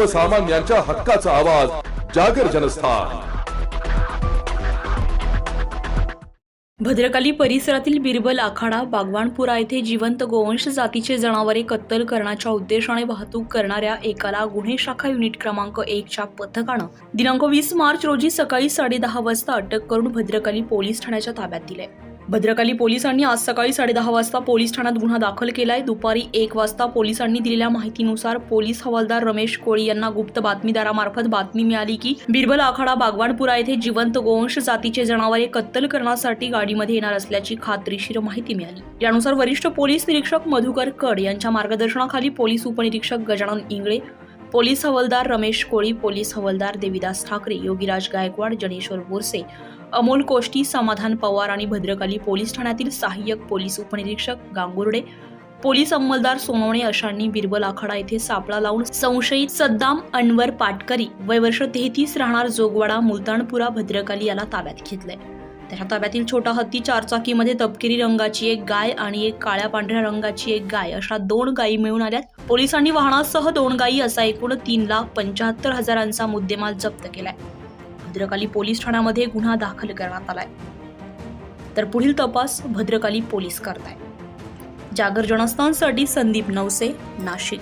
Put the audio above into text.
सर्वसामान्यांच्या हक्काचा आवाज जागर जनस्थान. भद्रकाली परिसरातील बिरबल आखाडा बागवानपुरा येथे जिवंत गोवंश जातीचे जनावरे कत्तल करण्याच्या उद्देशाने वाहतूक करणाऱ्या एकाला गुन्हे शाखा युनिट क्रमांक एकच्या पथकानं दिनांक वीस मार्च रोजी सकाळी साडेदहा वाजता अटक करून भद्रकाली पोलीस ठाण्याच्या ताब्यात दिले. भद्रकाली पोलिसांनी आज सकाळी साडेदहा वाजता पोलीस ठाण्यात गुन्हा दाखल केलाय. दुपारी एक वाजता पोलिसांनी दिलेल्या माहितीनुसार पोलीस हवालदार रमेश कोळी यांना गुप्त बातमीदारामार्फत बातमी मिळाली की बिरबल आखाडा बागवानपुरा येथे जिवंत गोवंश जातीचे जनावरे कत्तल करण्यासाठी गाडीमध्ये येणार असल्याची खात्रीशीर माहिती मिळाली. यानुसार वरिष्ठ पोलीस निरीक्षक मधुकर कड यांच्या मार्गदर्शनाखाली पोलीस उपनिरीक्षक गजानन इंगळे पोलीस हवालदार रमेश कोळी पोलीस हवालदार देविदास ठाकरे योगीराज गायकवाड जनेश्वर बोरसे अमोल कोष्टी समाधान पवार आणि भद्रकाली पोलीस ठाण्यातील सहाय्यक पोलीस उपनिरीक्षक गांगुर्डे पोलीस अंमलदार सोनवणे अशांनी बिरबल आखाडा येथे सापळा लावून संशयित सद्दाम अनवर पाटकरी वय वर्ष तेहतीस राहणार जोगवाडा मुलतानपुरा भद्रकाली याला ताब्यात घेतलंय. त्याच्या ताब्यातील छोटा हत्ती चारचाकीमध्ये तपकिरी रंगाची एक गाय आणि एक काळ्या पांढऱ्या रंगाची एक गाय. अशा दोन गायी मिळून आल्यात. पोलिसांनी वाहनासह दोन गायी असा एकूण तीन लाख पंच्याहत्तर हजारांचा मुद्देमाल जप्त केलाय. भद्रकाली पोलीस ठाण्यामध्ये गुन्हा दाखल करण्यात आलाय. तर पुढील तपास भद्रकाली पोलीस करताय जागर जनस्थानसाठी संदीप नवसे नाशिक.